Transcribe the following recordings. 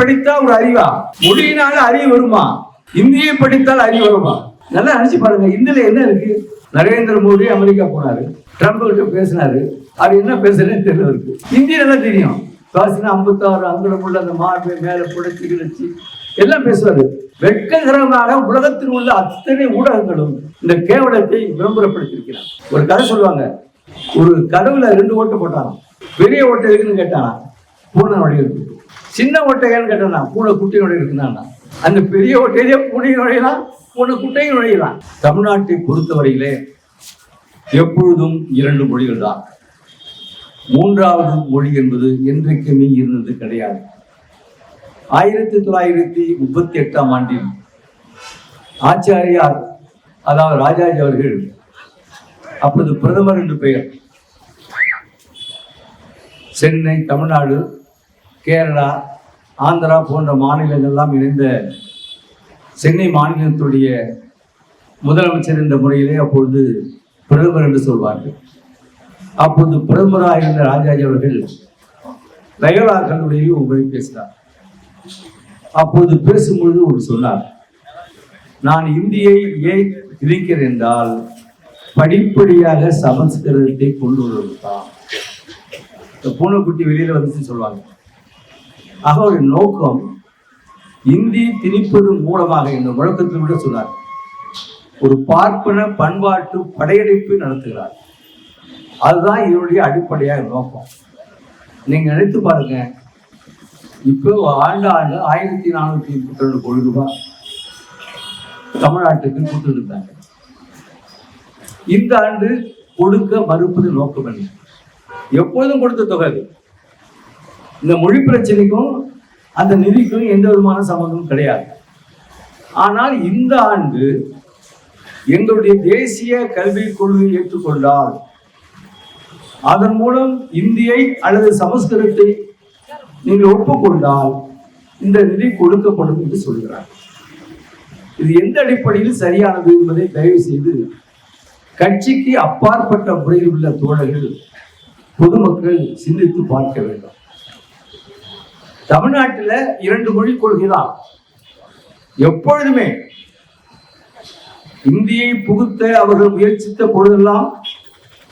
படித்தா ஒரு அறிவா? மொழியினால அறிவு வருமா? இந்தியை படித்தால் அறிவு வருமா? நல்லா நினைச்சு பாருங்க இந்தியில என்ன இருக்கு? நரேந்திர மோடி அமெரிக்கா போனாரு. ட்ரம்ப் கிட்ட பேசினாரு. அது என்ன பேசுறேன்னு தெரியல இருக்கு இந்தி நல்லா தெரியும்? பேசினா ஐம்பத்தாறு அங்குலம் உள்ள அந்த மார்பை மேல புடைச்சி கிடச்சி எல்லாம் பேசுவாரு. வெட்ககரமாக உலகத்தில் உள்ள அத்தனை ஊடகங்களும் இந்த கேவலத்தை விளம்பரப்படுத்தியிருக்கிறார். ஒரு கதை சொல்லுவாங்க. ஒரு கதவுல ரெண்டு ஓட்டு போட்டாங்க பெரிய ஓட்டு இருக்குன்னு கேட்டானா பூனை வழி இருக்கு சின்ன ஒட்டகைன்னு கேட்டானா பூனை குட்டையோட இருக்குன்னா அந்த பெரிய ஓட்டையிலே பூனை நுழையலாம் பூனை குட்டையும் நுழையலாம். தமிழ்நாட்டை பொறுத்தவரையிலே எப்பொழுதும் இரண்டு மொழிகள் தான் மூன்றாவது மொழி என்பது என்றைக்குமே இருந்தது கிடையாது. ஆயிரத்தி தொள்ளாயிரத்தி முப்பத்தி எட்டாம் ஆண்டில் ஆச்சாரியார் அதாவது ராஜாஜி அவர்கள் அப்பொழுது பிரதமர் என்று பெயர் சென்னை தமிழ்நாடு கேரளா ஆந்திரா போன்ற மாநிலங்கள்லாம் இணைந்த சென்னை மாநிலத்துடைய முதலமைச்சர் என்ற முறையிலே அப்பொழுது பிரதமர் என்று சொல்வார்கள். அப்போது பிரதமராக இருந்த ராஜாஜி அவர்கள் லயோலா கல்லூரியில் உங்களை பேசினார். அப்போது பேசும்பொழுது ஒரு சொன்னார். நான் இந்தியை ஏன் திணிக்கிறேன் என்றால் படிப்படியாக சமஸ்கிருதத்தை கொண்டு வருவதுதான். இந்த பூனைக்குட்டி வெளியில வந்துச்சுன்னு சொல்லுவாங்க. ஆக ஒரு நோக்கம் இந்தி திணிப்பது மூலமாக இந்த முழக்கத்தில் விட சொன்னார். ஒரு பார்ப்பன பண்பாட்டு படையெடுப்பு நடத்துகிறார். அதுதான் இவருடைய அடிப்படையாக நோக்கம். நீங்க நினைத்து பாருங்க. இப்போ ஆண்டு ஆண்டு ஆயிரத்தி நானூத்தி முப்பத்தி ரெண்டு கோடி ரூபாய் தமிழ்நாட்டுக்கு கொடுத்துருந்தாங்க இந்த ஆண்டு கொடுக்க மறுப்பது நோக்கம் என்ன எப்போதும் கொடுத்த தொகை இந்த மொழி பிரச்சனைக்கும் அந்த நிதிக்கும் எந்த விதமான சம்மந்தமும் கிடையாது. ஆனால் இந்த ஆண்டு எங்களுடைய தேசிய கல்விக் கொள்கையை ஏற்றுக்கொண்டால் அதன் மூலம் இந்தியை அல்லது சமஸ்கிருதத்தை நீங்கள் ஒப்புக்கொண்டால் இந்த நிதி கொடுக்கப்படும் என்று சொல்கிறார். இது எந்த அடிப்படையில் சரியானது என்பதை தயவு செய்து கட்சிக்கு அப்பாற்பட்ட முறையில் உள்ள தோழர்கள் பொதுமக்கள் சிந்தித்து பார்க்க வேண்டும். தமிழ்நாட்டில் இரண்டு மொழி கொள்கை தான் எப்பொழுதுமே இந்தியை புகுத்த அவர்கள் முயற்சித்த பொழுதெல்லாம்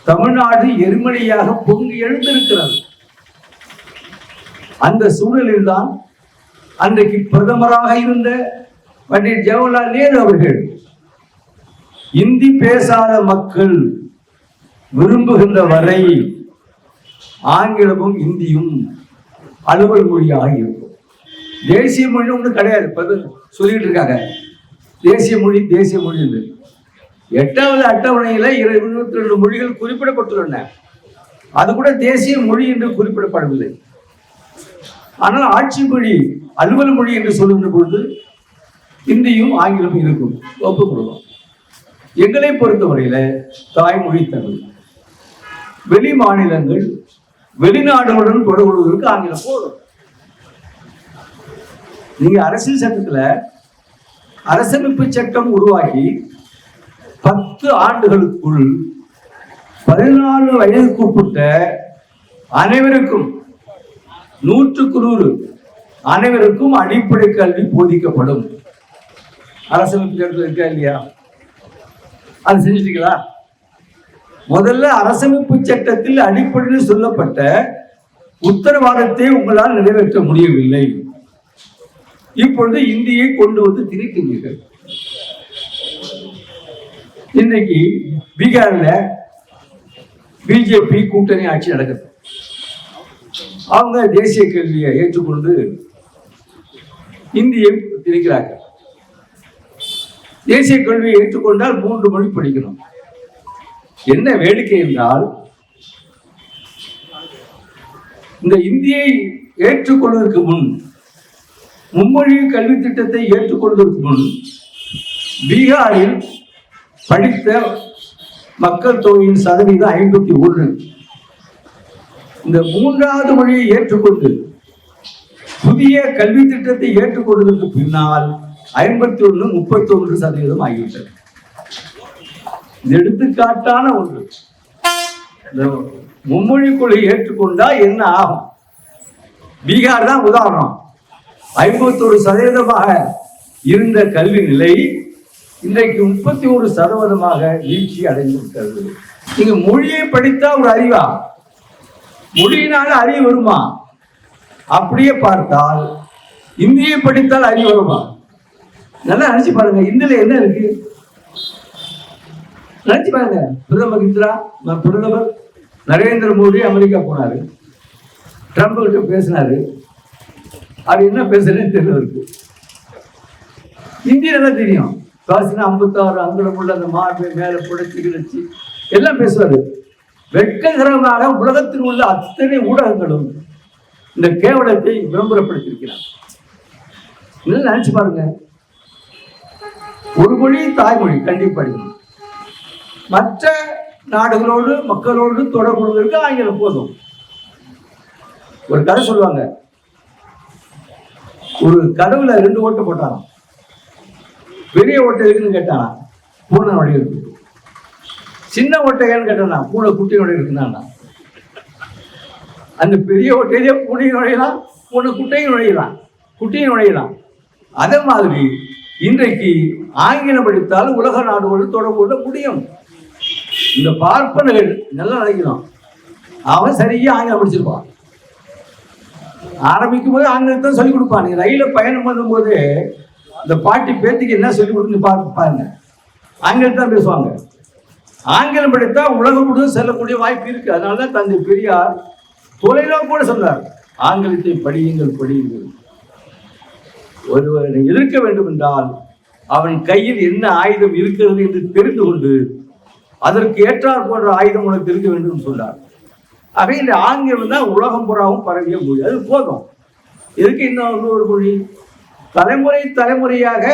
தமிழ்நாடு எரிமலையாக பொங்கி எழுந்திருக்கிறது. அந்த சூழலில் தான் அன்றைக்கு பிரதமராக இருந்த பண்டிட் ஜவஹர்லால் நேரு அவர்கள் இந்தி பேசாத மக்கள் விரும்புகின்ற வரை ஆங்கிலமும் இந்தியும் அலுவல் மொழியாக இருக்கும் தேசிய மொழி ஒன்றும் கிடையாது. சொல்லிட்டு இருக்காங்க. தேசிய மொழி தேசிய மொழி என்று. எட்டாவது அட்டவணையில இரு- இருபத்தி ரெண்டு மொழிகள் குறிப்பிடப்பட்டுள்ளன. அது கூட தேசிய மொழி என்று குறிப்பிடப்படவில்லை. ஆனால் ஆட்சி மொழி அலுவல் மொழி என்று சொல்லுகின்ற பொழுது இந்தியும் ஆங்கிலமும் இருக்கும். ஒப்புக்கொள்வோம். எங்களை பொறுத்தவரையில தாய்மொழி தமிழ். வெளி மாநிலங்கள் வெளிநாடுகளுடன் தொடர்புகளுக்கு ஆங்கிலம். போதும் நீங்க அரசியல் சட்டத்துல அரசமைப்பு சட்டம் உருவாகி பத்து ஆண்டுகளுக்குள் பதினாலு வயதுக்குட்பட்ட அனைவருக்கும் நூற்றுக்கு நூறு அனைவருக்கும் அடிப்படை கல்வி போதிக்கப்படும். அரசமைப்பு சட்டத்தில் இருக்கா இல்லையா? அது செஞ்சிட்டீங்களா? முதல்ல அரசமைப்பு சட்டத்தில் அடிப்படையில் சொல்லப்பட்ட உத்தரவாதத்தை உங்களால் நிறைவேற்ற முடியவில்லை. இப்பொழுது இந்தியை கொண்டு வந்து திணிக்கிறீர்கள் இன்னைக்கு பீகார்ல பிஜேபி கூட்டணி ஆட்சி நடக்குது. அவங்க தேசிய கல்வியை ஏற்றுக்கொண்டு இந்தியை திணிக்கிறார்கள். தேசிய கல்வியை ஏற்றுக்கொண்டால் மூன்று மொழி படிக்கணும். என்ன வேடிக்கை என்றால் இந்த இந்தியை ஏற்றுக்கொள்வதற்கு முன் மும்மொழி கல்வி திட்டத்தை ஏற்றுக்கொள்வதற்கு முன் பீகாரில் படித்த மக்கள் தொகையின் சதவீதம் ஐம்பத்தி ஒன்று. இந்த மூன்றாவது மொழியை ஏற்றுக்கொண்டு புதிய கல்வி திட்டத்தை ஏற்றுக்கொள்வதற்கு பின்னால் ஐம்பத்தி ஒன்று முப்பத்தி ஒன்று சதவீதம் ஆகிவிட்டது. இது எடுத்துக்காட்டான ஒன்று. இந்த மும்மொழி கொள்கை ஏற்றுக்கொண்டா என்ன ஆகும்? பீகார் தான் உதாரணம். ஐம்பத்தொரு சதவீதமாக இருந்த கல்வி நிலை இன்றைக்கு முப்பத்தி ஒரு சதவீதமாக வீழ்ச்சி அடைந்து விட்டது நீங்க மொழியை படித்தா ஒரு அறிவா? மொழியினால அறிவு வருமா? அப்படியே பார்த்தால் இந்தியை படித்தால் அறிவு வருமா? நல்லா நினைச்சு பாருங்க. இந்தியில என்ன இருக்கு? நினைச்சு பாருங்க பிரதமர் இந்திரா பிரதமர் நரேந்திர மோடி அமெரிக்கா போனாரு. ட்ரம்ப் கிட்ட பேசினாரு. அது என்ன பேசுறேன்னு தெரியல இருக்கு ஹிந்தி நல்லா தெரியும். பேசினா ஐம்பத்தாறு அங்குலம் உள்ள அந்த மார்பை மேலே புடைச்சி கிடச்சி எல்லாம் பேசுவாரு. வெட்ககரமாக உலகத்தில் உள்ள அத்தனை ஊடகங்களும் இந்த கேவலத்தை விளம்பரப்படுத்தியிருக்கிறார். நினைச்சு பாருங்க. ஒரு மொழி தாய்மொழி கண்டிப்பா படிக்கணும். மற்ற நாடுகளோடு மக்களோடு தொடர்பு ஆங்கிலம் போதும். ஒரு கதை சொல்லுவாங்க. ஒரு கதவுல ரெண்டு ஓட்டை போட்டாராம். பெரிய ஓட்டை இருக்குன்னு கேட்டானா பூனை நுழைய இருக்கு. சின்ன ஓட்டை ஏன்னு கேட்டானா பூனை குட்டி இருக்குன்னா அந்த பெரிய ஓட்டையிலே பூனையும் நுழையலாம் பூனை குட்டையும் நுழையலாம் குட்டியும் நுழையலாம் அதே மாதிரி இன்றைக்கு ஆங்கிலம் படித்தால் உலக நாடுகளோடு தொடர்பு கொள்ள முடியும். இந்த பார்ப்பனர்கள் நல்லா நினைக்கணும் அவன் சரியா ஆங்கிலம் படிச்சிருப்பான். ஆரம்பிக்கும் போது ஆங்கிலத்தை சொல்லிக் கொடுப்பான். நீ ரயில பயணம் பண்ணும்போது இந்த பாட்டி பேத்திக்கு என்ன சொல்லிக் கொடுக்குன்னு பார்த்து பாருங்க. ஆங்கிலம் தான் பேசுவாங்க. ஆங்கிலம் படித்தா உலகம் முழுவதும் செல்லக்கூடிய வாய்ப்பு இருக்கு. அதனால தான் தந்தை பெரியார் தொலைலாம் கூட சொன்னார். ஆங்கிலத்தை படியுங்கள் படியுங்கள். ஒருவனை எதிர்க்க வேண்டும் என்றால் அவன் கையில் என்ன ஆயுதம் இருக்கிறது என்று தெரிந்து கொண்டு அதற்கு ஏற்றார் போன்ற ஆயுதம் உனக்கு இருக்க வேண்டும் சொன்னார் ஆக இந்த ஆங்கிலம் தான் உலகம் புறாவும் பரவிய மொழி. அது போதும். இதுக்கு இன்னும் ஒரு மொழி? தலைமுறை தலைமுறையாக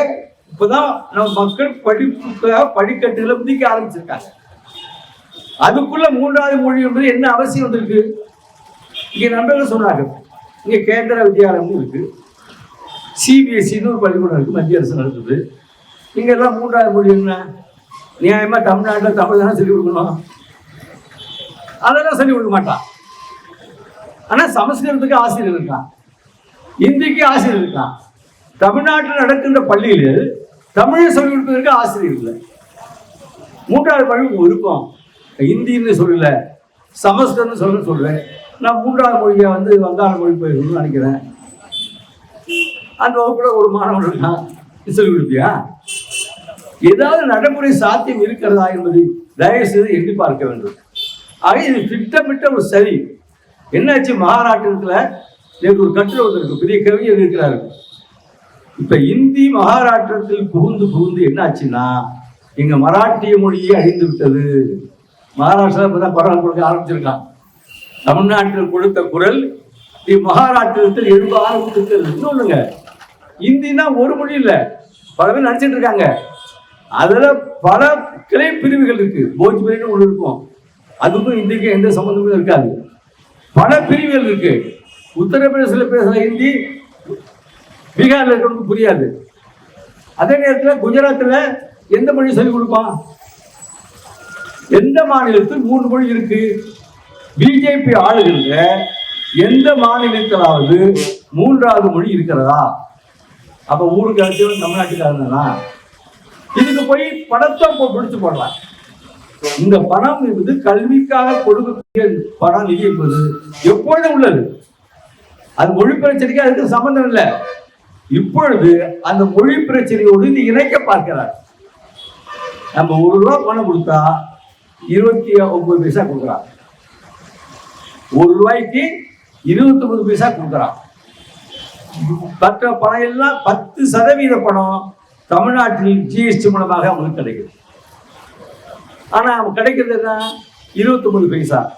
இப்பதான் நம்ம மக்கள் படிப்புக்காக படிக்கட்டுகளை பிடிக்க ஆரம்பிச்சிருக்காங்க. அதுக்குள்ள மூன்றாவது மொழி என்பது என்ன அவசியம் வந்திருக்கு? இங்க நண்பர்கள் சொன்னாங்க இங்க கேந்திர வித்யாலயமும் இருக்கு. சிபிஎஸ்சின்னு ஒரு பள்ளிக்கூடம் இருக்கு. மத்திய அரசு நடத்துது. இங்கெல்லாம் மூன்றாவது மொழி என்ன? நியாயமா தமிழ்நாட்டில் தமிழ் தானே சொல்லிக் கொடுக்கணும்? அதெல்லாம் சொல்லிக் கொடுக்க மாட்டான். ஆனா சமஸ்கிருதத்துக்கு ஆசிரியர் இருக்கான். இந்திக்கு ஆசிரியர் இருக்கான். தமிழ்நாட்டில் நடக்கின்ற பள்ளியில் தமிழை சொல்லிக் கொடுப்பதற்கு ஆசிரியர் இல்லை. மூன்றாவது மொழி விருப்பம். இந்தின்னு சொல்லல சமஸ்கிருதம்னு சொல்ல சொல்லுவேன் நான் மூன்றாவது மொழியை வந்து வங்காள மொழி போயிருக்கணும்னு நினைக்கிறேன். அந்த வகுப்பில் ஒரு மாணவன் இருக்கான். சொல்லிக் கொடுப்பியா? ஏதாவது நடைமுறை சாத்தியம் இருக்கிறதா என்பதை தயவு செய்து எண்ணி பார்க்க வேண்டும். ஆக இது திட்டமிட்ட ஒரு சரி. என்னாச்சு? மகாராஷ்டிரத்தில் நேற்று ஒரு கட்டுரை வந்திருக்கு. பெரிய கவிஞர் இருக்கிறாரு இப்ப இந்தி மகாராஷ்டிரத்தில் புகுந்து புகுந்து என்னாச்சுன்னா எங்க மராட்டிய மொழியே அழிந்து விட்டது. மகாராஷ்டிரா இப்பதான் பரவாயில்ல கொடுக்க ஆரம்பிச்சிருக்கான். தமிழ்நாட்டில் கொடுத்த குரல் மகாராஷ்டிரத்தில் எழுப ஆரம்பிச்சிருக்கிறது இன்னொன்னுங்க இந்தின்னா ஒரு மொழி இல்லை. பல பேர் நினைச்சிட்டு இருக்காங்க. அதுல பல கிளை பிரிவுகள் இருக்கு. போஜ்பேரின்னு ஒன்று இருக்கும். அதுக்கும் இந்திக்கு எந்த சம்மந்தமும் இருக்காது. பல பிரிவுகள் இருக்கு. உத்தரப்பிரதேசத்தில் பேசுகிற ஹிந்தி பீகாரில் இருக்கிறவங்களுக்கு புரியாது. அதே நேரத்தில் குஜராத்தில் எந்த மொழி சொல்லிக் கொடுப்பான்? எந்த மாநிலத்தில் மூன்று மொழி இருக்கு? பிஜேபி ஆளுகின்ற எந்த மாநிலத்திலாவது மூன்றாவது மொழி இருக்கிறதா? அப்ப ஊருக்கு அழைச்சவன் தமிழ்நாட்டுக்காரனா இதுக்கு போய் பணத்தை பிடிச்சு போடலாம். இந்த பணம் என்பது கல்விக்காக கொடுக்கக்கூடிய பணம் நிதி என்பது எப்பொழுதும் உள்ளது. அது மொழி பிரச்சனைக்கு அதுக்கு சம்பந்தம் இல்லை. இப்பொழுது அந்த மொழி பிரச்சனையோடு இது இணைக்க பார்க்கிறார். நம்ம ஒரு ரூபா பணம் கொடுத்தா இருபத்தி ஒன்பது பைசா கொடுக்குறான். ஒரு ரூபாய்க்கு இருபத்தி ஒன்பது பைசா கொடுக்குறான். மற்ற பணம் எல்லாம் பத்து சதவீத பணம். தமிழ்நாட்டில் ஜிஎஸ்டி மூலமாக அவங்களுக்கு கிடைக்குது. ஆனால் அவன் கிடைக்கிறது என்ன? இருபத்தி ஒன்பது பைசா.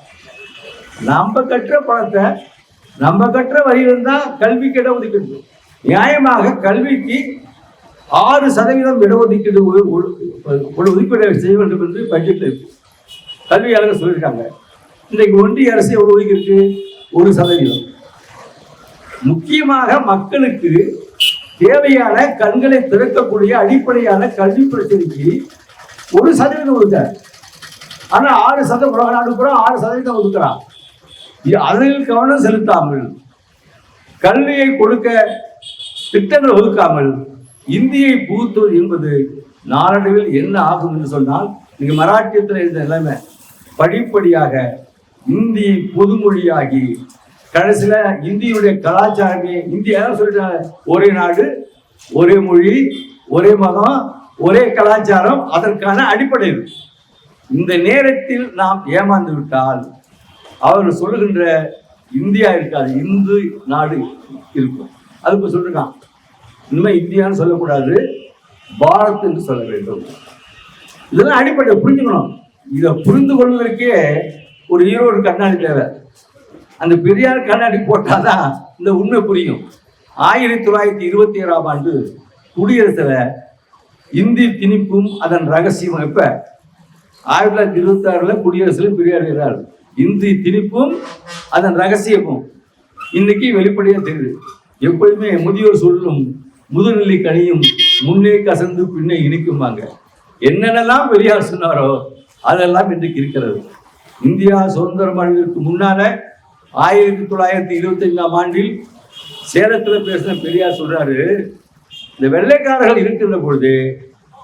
நம்ம கட்டுற பணத்தை நம்ம கட்டுற வரியிலிருந்து தான் கல்விக்கு இடஒதுக்கீடு. நியாயமாக கல்விக்கு ஆறு சதவீதம் இடஒதுக்கீடு ஒ- ஒ- ஒதுக்கீடு செய்ய வேண்டும் என்று பட்ஜெட்ல இருக்கு. கல்வியாளர்கள் சொல்லியிருக்காங்க. இன்றைக்கு ஒன்றிய அரசு எவ்வளோ ஒதுக்கி இருக்கு ஒரு சதவீதம். முக்கியமாக மக்களுக்கு தேவையான கண்களை திறக்கக்கூடிய அடிப்படையான கல்வி பிரச்சனைக்கு ஒரு சதவீதம் ஒதுக்காரு ஆனா ஆறு சதவீதம் உலக நாடு கூட ஆறு சதவீதம் ஒதுக்குறான் அதில் கவனம் செலுத்தாமல் கல்வியை கொடுக்க திட்டங்கள் ஒதுக்காமல் இந்தியை புகுத்துவது என்பது நாளடைவில் என்ன ஆகும் என்று சொன்னால் இங்கு மராட்டியத்தில் இருந்த நிலைமை படிப்படியாக இந்தி பொதுமொழியாகி கடைசியில இந்தியுடைய கலாச்சாரமே இந்தியா சொல்லிட்டாங்க? ஒரே நாடு ஒரே மொழி ஒரே மதம் ஒரே கலாச்சாரம் அதற்கான அடிப்படை இந்த நேரத்தில் நாம் ஏமாந்து விட்டால் அவர் சொல்லுகின்ற இந்தியா இருக்காது இந்து நாடு இருக்கும். அதுக்கு சொல்லிருக்கான். இனிமே இந்தியான்னு சொல்லக்கூடாது பாரத் என்று சொல்ல வேண்டும். இதெல்லாம் அடிப்படை புரிஞ்சுக்கணும். இதை புரிந்து கொள்வதற்கே ஒரு ஈரோடு கண்ணாடி தேவை. அந்த பெரியார் கண்ணாடி போட்டாதான் இந்த உண்மை புரியும். ஆயிரத்தி தொள்ளாயிரத்தி இருபத்தி ஏழாம் ஆண்டு குடியரசுல இந்தி திணிப்பும் அதன் ரகசியம் எப்ப? ஆயிரத்தி தொள்ளாயிரத்தி இருபத்தி ஆறுல குடியரசுல பெரியார் இருக்கிறார் இந்தி திணிப்பும் அதன் ரகசியமும். இன்னைக்கு வெளிப்படையா தெரியுது. எப்பொழுதுமே முதியோர் சொல்லும் முதுநிலை கனியும் முன்னே கசந்து பின்னே இனிக்கும்பாங்க. என்னென்னலாம் பெரியார் சொன்னாரோ அதெல்லாம் இன்றைக்கு இருக்கிறது. இந்தியா சுதந்திரம் அடைவதற்கு முன்னால ஆயிரத்தி தொள்ளாயிரத்தி இருபத்தஞ்சாம் ஆண்டில் சேலத்தில் பேசின பெரியார் சொல்றாரு இந்த வெள்ளைக்காரர்கள் இருக்கின்ற பொழுது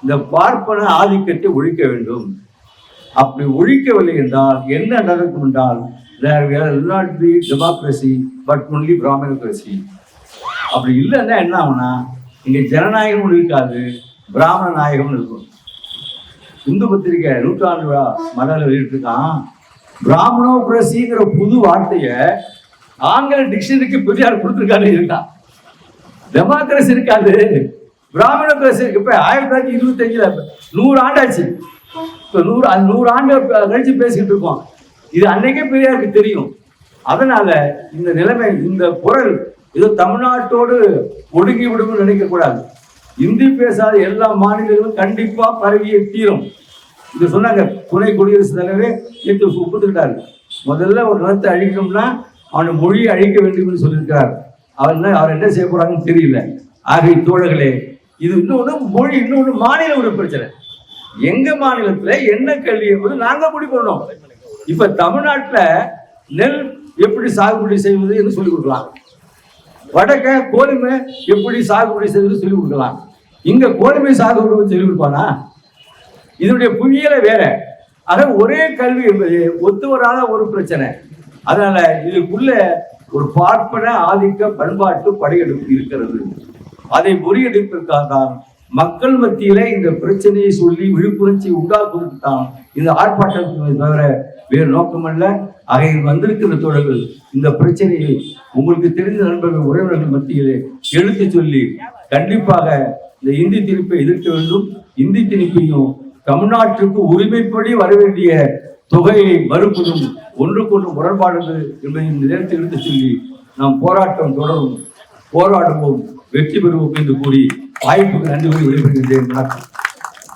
இந்த பார்ப்பன ஆதிக்கத்தை ஒழிக்க வேண்டும். அப்படி ஒழிக்கவில்லை என்றால் என்ன நடக்கும் என்றால் there will not be democracy but அப்படி இல்லைன்னா என்ன ஆகும்னா இங்கே ஜனநாயகம் ஒன்று இருக்காது பிராமண நாயகம் இருக்கும். இந்து பத்திரிகை நூற்றாண்டு விழா மலர் வெளியிட்டிருக்கான். பிராமணோக்ரஸிங்கிற புது வார்த்தையை ஆங்கில டிக்ஷனரிக்கு பெரியார் கொடுத்துருக்காரு இருக்கா? டெமோக்ரஸி இருக்காது. பிராமண இருக்கு. இப்ப ஆயிரத்தி தொள்ளாயிரத்தி இருபத்தஞ்சுல நூறு ஆண்டாச்சு. இப்ப நூறு அது நூறு ஆண்டு கழிச்சு பேசிக்கிட்டு இருக்கோம். இது அன்னைக்கே பெரியாருக்கு தெரியும். அதனால இந்த நிலைமை இந்த குரல் ஏதோ தமிழ்நாட்டோடு ஒடுங்கி விடும்னு நினைக்க கூடாது இந்தி பேசாத எல்லா மாநிலங்களும் கண்டிப்பா பரவிய தீரும். இது சொன்னாங்க துணை குடியரசுத் தலைவரே நேற்று ஒப்புத்துக்கிட்டாரு முதல்ல ஒரு நிலத்தை அழிக்கணும்னா அவனை மொழியை அழிக்க வேண்டும் என்று சொல்லியிருக்கிறார் அவர் என்ன அவர் என்ன செய்ய போறாங்கன்னு தெரியல. ஆகிய தோழர்களே இது இன்னொன்று மொழி இன்னொன்று மாநில ஒரு பிரச்சனை. எங்க மாநிலத்துல என்ன கல்வி என்பது நாங்க முடிவு பண்ணோம் இப்ப தமிழ்நாட்டில் நெல் எப்படி சாகுபடி செய்வது என்று சொல்லிக் கொடுக்கலாம். வடக்க கோதுமை எப்படி சாகுபடி செய்வது சொல்லிக் கொடுக்கலாம். இங்க கோதுமை சாகுபடி சொல்லி கொடுப்பானா இதனுடைய புவியியல வேற. ஆக ஒரே கல்வி என்பது ஒத்து வராத ஒரு பிரச்சனை. அதனால இதுக்குள்ள ஒரு பார்ப்பன ஆதிக்க பண்பாட்டு படையெடுப்பு இருக்கிறது. அதை முறியடிப்பதற்காக தான் மக்கள் மத்தியில இந்த பிரச்சனையை சொல்லி விழிப்புணர்ச்சி உண்டாக்குவதற்கு தான் இந்த ஆர்ப்பாட்டம் தவிர வேறு நோக்கமல்ல. ஆகையில் வந்திருக்கிற தோழர்கள் இந்த பிரச்சனையை உங்களுக்கு தெரிந்த நண்பர்கள் உறவினர்கள் மத்தியிலே எடுத்து சொல்லி கண்டிப்பாக இந்த இந்தி திணிப்பை எதிர்க்க வேண்டும். இந்தி திணிப்பையும் தமிழ்நாட்டிற்கு உரிமைப்படி வர வேண்டிய தொகையை மறுப்பதும் ஒன்றுக்கொன்று முரண்பாடுகள் என்பதை இந்த நேரத்தில் எடுத்து சொல்லி நாம் போராட்டம் தொடரும் போராடுவோம் வெற்றி பெறுவோம் என்று கூறி வாய்ப்புக்கு நன்றி கூறி விடைபெறுகின்றேன். வணக்கம்.